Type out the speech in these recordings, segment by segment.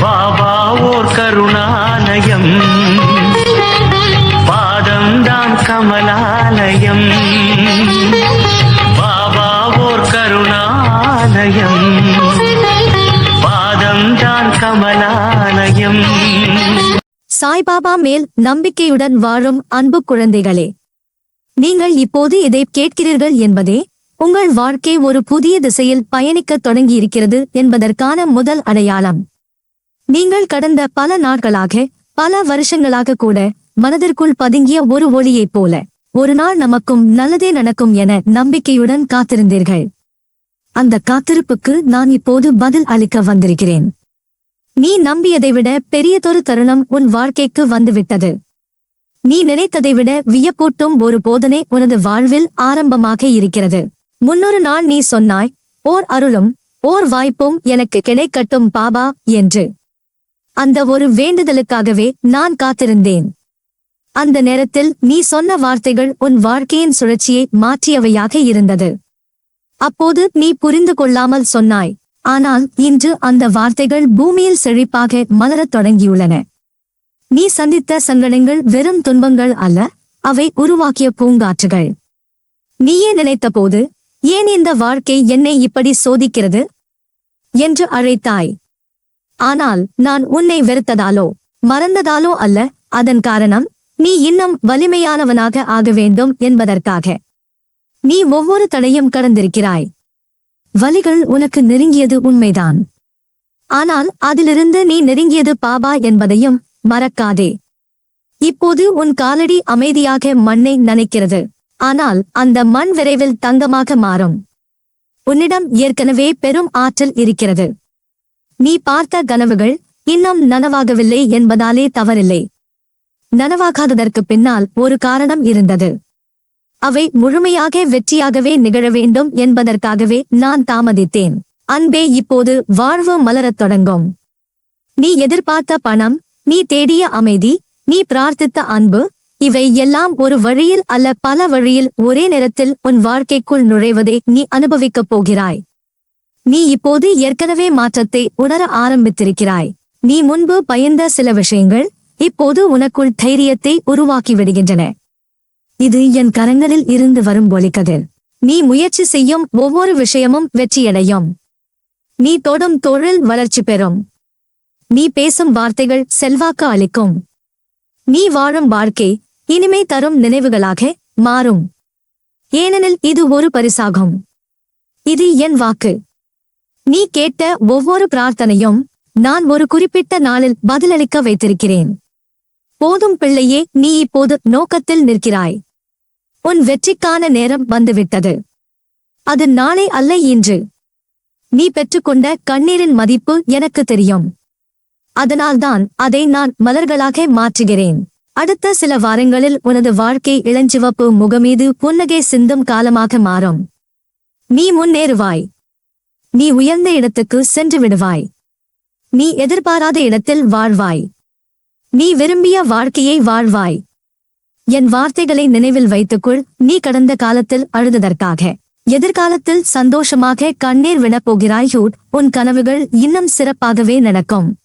பாபா ஓர் கருணாலயம். பாதம்தான் கமலாலயம். பாபா ஓர் கருணாலயம். பாதம்தான் கமலாலயம். சாய்பாபா மேல் நம்பிக்கையுடன் வாழும் அன்பு குழந்தைகளே நீங்கள் இப்போது இதை கேட்கிறீர்கள் என்பதே உங்கள் வாழ்க்கை ஒரு புதிய திசையில் பயணிக்கத் தொடங்கியிருக்கிறது என்பதற்கான முதல் அடையாளம். நீங்கள் கடந்த பல நாட்களாக பல வருஷங்களாக கூட மனதிற்குள் பதுங்கிய ஒரு ஒளியைப் போல ஒரு நாள் நமக்கும் நல்லதே நடக்கும் என நம்பிக்கையுடன் காத்திருந்தீர்கள். அந்த காத்திருப்புக்கு நான் இப்போது பதில் அளிக்க வந்திருக்கிறேன். நீ நம்பியதை விட பெரியதொரு தருணம் உன் வாழ்க்கைக்கு வந்துவிட்டது. நீ நினைத்ததை விட வியப்பூட்டும் ஒரு போதனை உனது வாழ்வில் ஆரம்பமாக இருக்கிறது. முன்னொரு நாள் நீ சொன்னாய் ஓர் அருளும் ஓர் வாய்ப்பும் எனக்கு கிடைக்கட்டும் பாபா என்று. அந்த ஒரு வேண்டுதலுக்காகவே நான் காத்திருந்தேன். அந்த நேரத்தில் நீ சொன்ன வார்த்தைகள் உன் வாழ்க்கையின் சுழற்சியை மாற்றியவையாக இருந்தது. அப்போது நீ புரிந்து கொள்ளாமல் சொன்னாய். ஆனால் இன்று அந்த வார்த்தைகள் பூமியில் செழிப்பாக மலரத் தொடங்கியுள்ளன. நீ சந்தித்த சங்கடங்கள் வெறும் துன்பங்கள் அல்ல அவை உருவாக்கிய பூங்காற்றுகள். நீயே நினைத்தபோது ஏன் இந்த வாழ்க்கை என்னை இப்படி சோதிக்கிறது? என்று அழைத்தாய். ஆனால் நான் உன்னை வெறுத்ததாலோ மறந்ததாலோ அல்ல அதன் காரணம் நீ இன்னும் வலிமையானவனாக ஆக வேண்டும் என்பதற்காக. நீ ஒவ்வொரு தடையும் கடந்திருக்கிறாய். வலிகள் உனக்கு நெருங்கியது உண்மைதான். ஆனால் அதிலிருந்து நீ நெருங்கியது பாபா என்பதையும் மறக்காதே. இப்போது உன் காலடி அமைதியாக மண்ணை நனைக்கிறது. ஆனால் அந்த மண் விரைவில் தங்கமாக மாறும். உன்னிடம் ஏற்கனவே பெரும் ஆற்றல் இருக்கிறது. நீ பார்த்த கனவுகள் இன்னும் நனவாகவில்லை என்பதாலே தவறில்லை. நனவாகாததற்கு பின்னால் ஒரு காரணம் இருந்தது. அவை முழுமையாக வெற்றியாகவே நிகழ வேண்டும் என்பதற்காகவே நான் தாமதித்தேன். அன்பே இப்போது வாழ்வு மலரத் தொடங்கும். நீ எதிர்பார்த்த பணம் நீ தேடிய அமைதி நீ பிரார்த்தித்த அன்பு இவை எல்லாம் ஒரு வழியில் அல்ல பல வழியில் ஒரே நேரத்தில் உன் வாழ்க்கைக்குள் நுழைவதை நீ அனுபவிக்கப் போகிறாய். நீ இப்போது ஏற்கனவே மாற்றத்தை உணர ஆரம்பித்திருக்கிறாய். நீ முன்பு பயந்த சில விஷயங்கள் இப்போது உனக்குள் தைரியத்தை உருவாக்கி விடுகின்றன. இது என் கரங்களில் இருந்து வரும் ஒலிக்கதிர் நீ முயற்சி செய்யும் ஒவ்வொரு விஷயமும் வெற்றியடையும். நீ தொடும் தொழில் வளர்ச்சி பெறும். நீ பேசும் வார்த்தைகள் செல்வாக்கு அளிக்கும். நீ வாழும் வாழ்க்கை இனிமை தரும் நினைவுகளாக மாறும். ஏனெனில் இது ஒரு பரிசாகும். இது என் வாக்கு. நீ கேட்ட ஒவ்வொரு பிரார்த்தனையும் நான் ஒரு குறிப்பிட்ட நாளில் பதிலளிக்க வைத்திருக்கிறேன். போதும் பிள்ளையே நீ இப்போது நோக்கத்தில் நிற்கிறாய். உன் வெற்றிக்கான நேரம் வந்துவிட்டது. அது நாளை அல்ல இன்று. நீ பெற்றுக்கொண்ட கண்ணீரின் மதிப்பு எனக்கு தெரியும். அதனால்தான் அதை நான் மலர்களாக மாற்றுகிறேன். அடுத்த சில வாரங்களில் உனது வாழ்க்கை இளஞ்சிவப்பு முகமீது புன்னகை சிந்தும் காலமாக மாறும். நீ முன்னேறுவாய். நீ உயர்ந்த இடத்துக்கு சென்று விடுவாய். நீ எதிர்பாராத இடத்தில் வாழ்வாய். நீ விரும்பிய வாழ்க்கையை வாழ்வாய். என் வார்த்தைகளை நினைவில் வைத்துக்கொள். நீ கடந்த காலத்தில் அழுததற்காக. எதிர்காலத்தில் சந்தோஷமாக கண்ணீர் விடப்போகிறாய் ஹூட் உன் கனவுகள் இன்னும் சிறப்பாகவே நடக்கும்.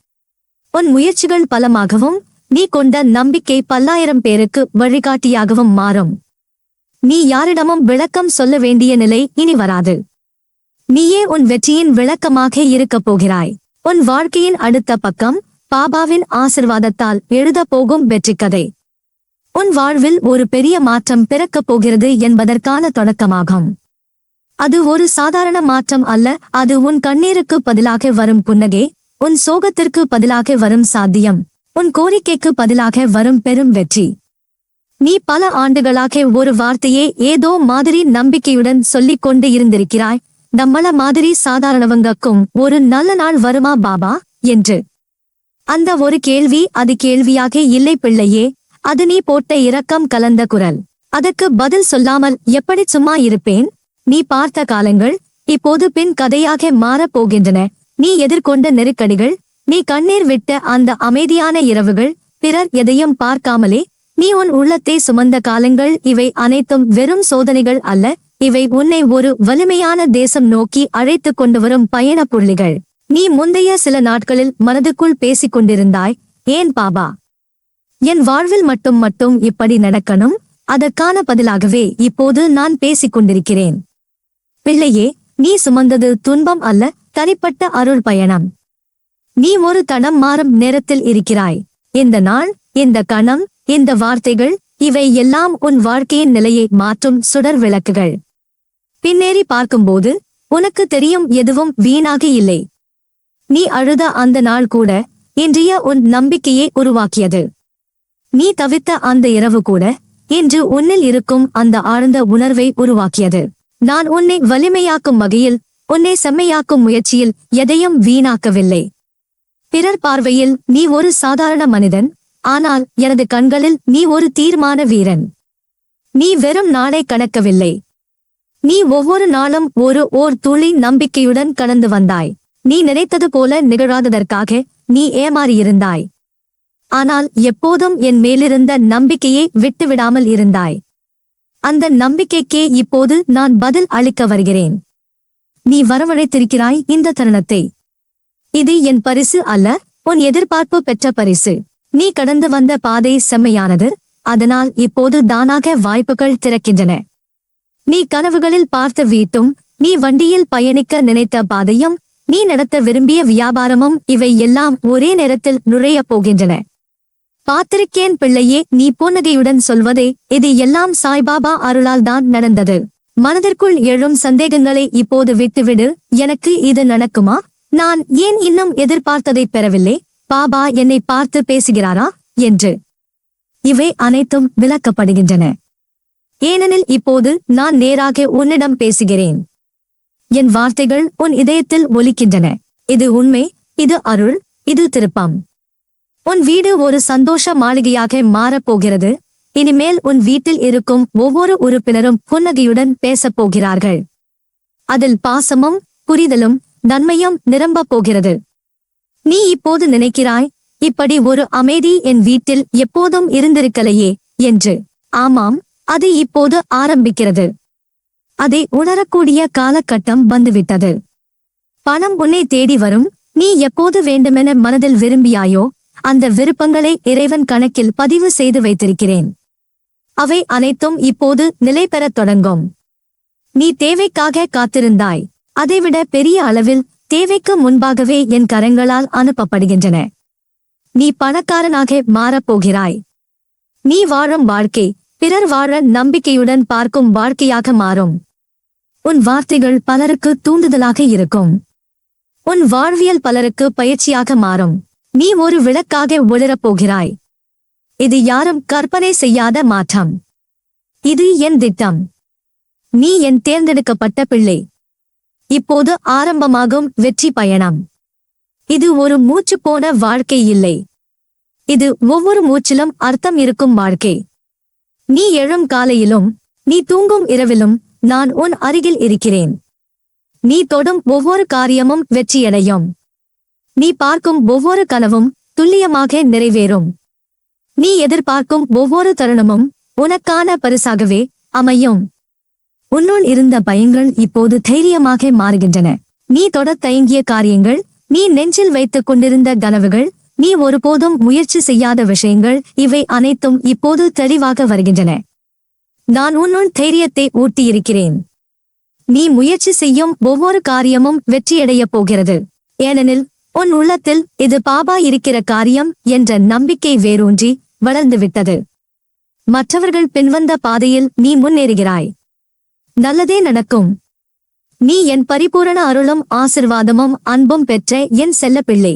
உன் முயற்சிகள் பலமாகவும் நீ கொண்ட நம்பிக்கை பல்லாயிரம் பேருக்கு வழிகாட்டியாகவும் மாறும். நீ யாரிடமும் விளக்கம் சொல்ல வேண்டிய நிலை இனி வராது. நீயே உன் வெற்றியின் விளக்கமாக இருக்கப் போகிறாய். உன் வாழ்க்கையின் அடுத்த பக்கம் பாபாவின் ஆசிர்வாதத்தால் எழுதப் போகும் வெற்றி கதை உன் வாழ்வில் ஒரு பெரிய மாற்றம் பிறக்கப் போகிறது என்பதற்கான தொடக்கமாகும். அது ஒரு சாதாரண மாற்றம் அல்ல அது உன் கண்ணீருக்கு பதிலாக வரும் புன்னகை உன் சோகத்திற்கு பதிலாக வரும் சாத்தியம் உன் கோரிக்கைக்கு பதிலாக வரும் பெரும் வெற்றி. நீ பல ஆண்டுகளாக ஒரு வார்த்தையே ஏதோ மாதிரி நம்பிக்கையுடன் சொல்லிக் கொண்டு இருந்திருக்கிறாய் நம்மள மாதிரி சாதாரணவங்கக்கும் ஒரு நல்ல நாள் வருமா பாபா? என்று. அந்த ஒரு கேள்வி அது கேள்வியாக இல்லை பிள்ளையே அது நீ போட்ட இரக்கம் கலந்த குரல். அதற்கு பதில் சொல்லாமல் எப்படி சும்மா இருப்பேன்? நீ பார்த்த காலங்கள் இப்போது பின் கதையாக மாறப் போகின்றன. நீ எதிர்கொண்ட நெருக்கடிகள் நீ கண்ணீர் விட்ட அந்த அமைதியான இரவுகள் பிறர் எதையும் பார்க்காமலே நீ உன் உள்ளத்தை சுமந்த காலங்கள் இவை அனைத்தும் வெறும் சோதனைகள் அல்ல இவை உன்னை ஒரு வலிமையான தேசம் நோக்கி அழைத்துக் கொண்டு வரும் பயணப் புள்ளிகள். நீ முந்தைய சில நாட்களில் மனதுக்குள் பேசிக் கொண்டிருந்தாய் ஏன் பாபா? என் வாழ்வில் மட்டும் மட்டும் இப்படி நடக்கணும்? அதற்கான பதிலாகவே இப்போது நான் பேசிக் கொண்டிருக்கிறேன். பிள்ளையே நீ சுமந்தது துன்பம் அல்ல தனிப்பட்ட அருள் பயணம். நீ ஒரு தடம் மாறும் நேரத்தில் இருக்கிறாய். இந்த நாள் இந்த கணம் இந்த வார்த்தைகள் இவை எல்லாம் உன் வாழ்க்கையின் நிலையை மாற்றும் சுடர் விளக்குகள். பின்னேறி பார்க்கும்போது உனக்கு தெரியும் எதுவும் வீணாக இல்லை. நீ அழுத அந்த நாள் கூட இன்றைய உன் நம்பிக்கையை உருவாக்கியது. நீ தவித்த அந்த இரவு கூட இன்று உன்னில் இருக்கும் அந்த ஆழ்ந்த உணர்வை உருவாக்கியது. நான் உன்னை வலிமையாக்கும் வகையில் உன்னை செம்மையாக்கும் முயற்சியில் எதையும் வீணாக்கவில்லை. பிறர் பார்வையில் நீ ஒரு சாதாரண மனிதன் ஆனால் எனது கண்களில் நீ ஒரு தீர்மான வீரன். நீ வெறும் நாளை கணக்கவில்லை. நீ ஒவ்வொரு நாளும் ஒரு ஓர் துளி நம்பிக்கையுடன் கடந்து வந்தாய். நீ நினைத்தது போல நிகழாததற்காக நீ ஏமாறியிருந்தாய். ஆனால் எப்போதும் என் மேலிருந்த நம்பிக்கையை விட்டுவிடாமல் இருந்தாய். அந்த நம்பிக்கைக்கே இப்போது நான் பதில் அளிக்க வருகிறேன். நீ வரவழைத்திருக்கிறாய் இந்த தருணத்தை. இது என் பரிசு அல்ல உன் எதிர்பார்ப்பு பெற்ற பரிசு. நீ கடந்து வந்த பாதை செம்மையானது அதனால் இப்போது தானாக வாய்ப்புகள் திறக்கின்றன. நீ கனவுகளில் பார்த்த வீட்டும் நீ வண்டியில் பயணிக்க நினைத்த பாதையும் நீ நடத்த விரும்பிய வியாபாரமும் இவை எல்லாம் ஒரே நேரத்தில் நுழையப் போகின்றன. பார்த்திருக்கேன் பிள்ளையே நீ புன்னகையுடன் சொல்வதே இது எல்லாம் சாய்பாபா அருளால் தான் நடந்தது. மனதிற்குள் எழும் சந்தேகங்களை இப்போது விட்டுவிடு எனக்கு இது நடக்குமா? நான் ஏன் இன்னும் எதிர்பார்த்ததை பெறவில்லை? பாபா என்னை பார்த்து பேசுகிறாரா? என்று. இவை அனைத்தும் விளக்கப்படுகின்றன. ஏனெனில் இப்போது நான் நேராக உன்னிடம் பேசுகிறேன். என் வார்த்தைகள் உன் இதயத்தில் ஒலிக்கின்றன. இது உண்மை இது அருள் இது திருப்பம். உன் வீடு ஒரு சந்தோஷ மாளிகையாக மாறப் போகிறது இனிமேல் உன் வீட்டில் இருக்கும் ஒவ்வொரு உறுப்பினரும் புன்னகையுடன் பேசப் போகிறார்கள். அதில் பாசமும் புரிதலும் நன்மையும் நிரம்பப் போகிறது. நீ இப்போது நினைக்கிறாய் இப்படி ஒரு அமைதி என் வீட்டில் எப்போதும் இருந்திருக்கலையே என்று. ஆமாம் அது இப்போது ஆரம்பிக்கிறது. அதை உணரக்கூடிய காலகட்டம் வந்துவிட்டது. பணம் உன்னை தேடி வரும். நீ எப்போது வேண்டுமென மனதில் விரும்பியாயோ அந்த விருப்பங்களை இறைவன் கணக்கில் பதிவு செய்து வைத்திருக்கிறேன். அவை அனைத்தும் இப்போது நிலை பெறத் தொடங்கும். நீ தேவைக்காக காத்திருந்தாய். அதைவிட பெரிய அளவில் தேவைக்கு முன்பாகவே என் கரங்களால் அனுப்பப்படுகின்றன. நீ பணக்காரனாக மாறப்போகிறாய் நீ வாழும் வாழ்க்கை பிறர் வாழ நம்பிக்கையுடன் பார்க்கும் வாழ்க்கையாக மாறும். உன் வார்த்தைகள் பலருக்கு தூண்டுதலாக இருக்கும். உன் வாழ்வியல் பலருக்கு பயிற்சியாக மாறும். நீ ஒரு விளக்காக ஒளிரப் போகிறாய். இது யாரும் கற்பனை செய்யாத மாற்றம். இது என் திட்டம். நீ என் தேர்ந்தெடுக்கப்பட்ட பிள்ளை. இப்போது ஆரம்பமாகும் வெற்றி பயணம். இது ஒரு மூச்சு போன வாழ்க்கை இல்லை. இது ஒவ்வொரு மூச்சிலும் அர்த்தம் இருக்கும் வாழ்க்கை. நீ எழும் காலையிலும் நீ தூங்கும் இரவிலும் நான் உன் அருகில் இருக்கிறேன். நீ தொடும் ஒவ்வொரு காரியமும் வெற்றியடையும். நீ பார்க்கும் ஒவ்வொரு கனவும் துல்லியமாக நிறைவேறும். நீ எதிர்பார்க்கும் ஒவ்வொரு தருணமும் உனக்கான பரிசாகவே அமையும். உன்னுள் இருந்த பயங்கள் இப்போது தைரியமாக மாறுகின்றன. நீ தொட தயங்கிய காரியங்கள் நீ நெஞ்சில் வைத்துக் கொண்டிருந்த கனவுகள் நீ ஒருபோதும் முயற்சி செய்யாத விஷயங்கள் இவை அனைத்தும் இப்போது தெளிவாக வருகின்றன. நான் உன்னுள் தைரியத்தை ஊட்டியிருக்கிறேன். நீ முயற்சி செய்யும் ஒவ்வொரு காரியமும் வெற்றியடையப் போகிறது. ஏனெனில் உன் உள்ளத்தில் இது பாபா இருக்கிற காரியம் என்ற நம்பிக்கை வேரூன்றி வளர்ந்துவிட்டது. மற்றவர்கள் பின்வந்த பாதையில் நீ முன்னேறுகிறாய். நல்லதே நடக்கும். நீ என் பரிபூரண அருளும் ஆசிர்வாதமும் அன்பும் பெற்ற என் செல்ல பிள்ளை